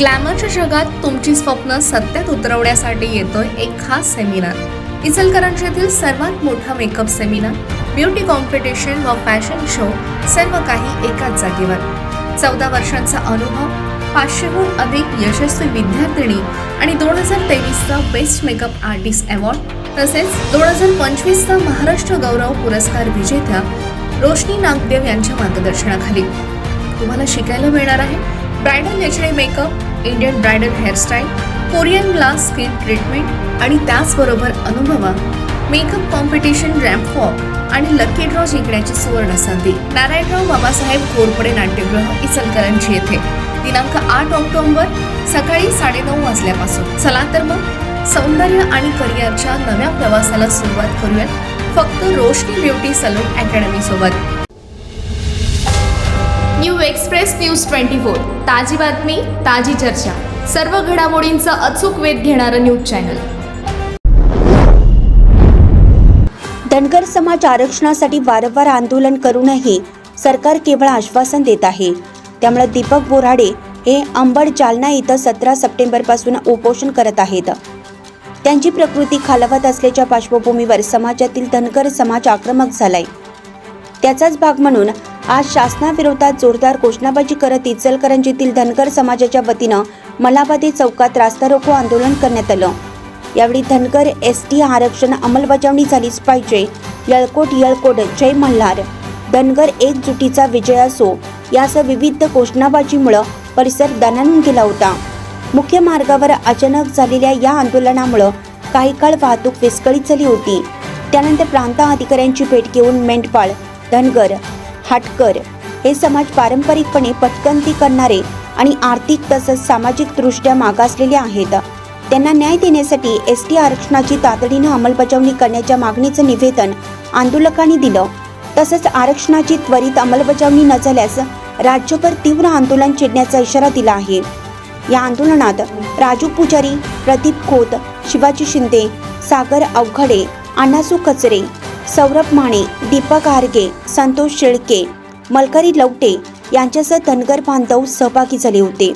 ग्लॅमरच्या जगात तुमची स्वप्न सत्यात उतरवण्यासाठी येतोय एक खास सेमिनार इचलकरंजी येथील सर्वात मोठा मेकअप सेमिनार ब्युटी कॉम्पिटिशन व फॅशन शो सर्व काही एकाच जागेवर. चौदा वर्षांचा अनुभव पाचशेहून अधिक यशस्वी विद्यार्थिनी आणि दोन हजार तेवीसचा बेस्ट मेकअप आर्टिस्ट अवॉर्ड तसेच दोन हजार पंचवीसचा महाराष्ट्र गौरव पुरस्कार विजेत्या रोशनी नागदेव यांच्या मार्गदर्शनाखाली. तुम्हाला शिकायला मिळणार आहे bridal HD makeup Indian bridal hairstyle Korean glass skin treatment आणि त्याचबरोबर अनुभवा मेकअप कॉम्पिटिशन रॅम्प वॉक आणि लकी ड्रॉ जिंकण्याची सुवर्ण संधी. नारायणराव बाबासाहेब घोरपडे नाट्यगृह इचलकरंजी येथे. दिनांक आठ ऑक्टोबर सकाळी साडेनऊ वाजल्यापासून. चला तर मग सौंदर्य आणि करिअरच्या नव्या प्रवासाला सुरुवात करूयात. फक्त रोशनी ब्युटी सलून अकॅडमी सोबत new express news twenty four. ताजी बातमी ताजी चर्चा. सर्व घडामोडींचा अचूक वेध घेणारं न्यूज चॅनल. धनगर समाज आरक्षणासाठी वारंवार आंदोलन करूनही सरकार केवळ आश्वासन देत आहे. त्यामुळे दीपक बोराडे हे अंबड जालना इथं सतरा सप्टेंबरपासून उपोषण करत आहेत. त्यांची प्रकृती खालावत असल्याच्या पार्श्वभूमीवर समाजातील धनगर समाज आक्रमक झालाय. त्याचाच भाग म्हणून आज शासनाविरोधात जोरदार घोषणाबाजी करत इचलकरंजीतील धनगर समाजाच्या वतीनं मलाबादी चौकात रास्ता रोको आंदोलन करण्यात आलं. यावेळी धनगर एस टी आरक्षण अंमलबजावणी झालीच पाहिजे. यळकोट यळकोट जय मल्हार. धनगर एकजुटीचा विजय असो यासह विविध घोषणाबाजीमुळं परिसर दणानून गेला होता. मुख्य मार्गावर अचानक झालेल्या या आंदोलनामुळं काही काळ वाहतूक विस्कळीत झाली होती. त्यानंतर प्रांत अधिकाऱ्यांची भेट घेऊन मेंढपाळ धनगर हाटकर. हे समाज पारंपरिकपणे पटकंती करणारे आणि आर्थिक तसंच सामाजिकदृष्ट्या मागासलेले आहेत. त्यांना न्याय देण्यासाठी एस टी आरक्षणाची तातडीनं अंमलबजावणी करण्याच्या मागणीचं निवेदन आंदोलकांनी दिलं. तसंच आरक्षणाची त्वरित अंमलबजावणी न झाल्यास राज्यभर तीव्र आंदोलन छेडण्याचा इशारा दिला आहे. या आंदोलनात राजू पुजारी प्रदीप खोत शिवाजी शिंदे सागर अवघडे अण्णासू कचरे सौरभ माने दीपक आरगे संतोष शेळके मलकरी लवटे यांच्यासह धनगर बांधव सहभागी झाले होते.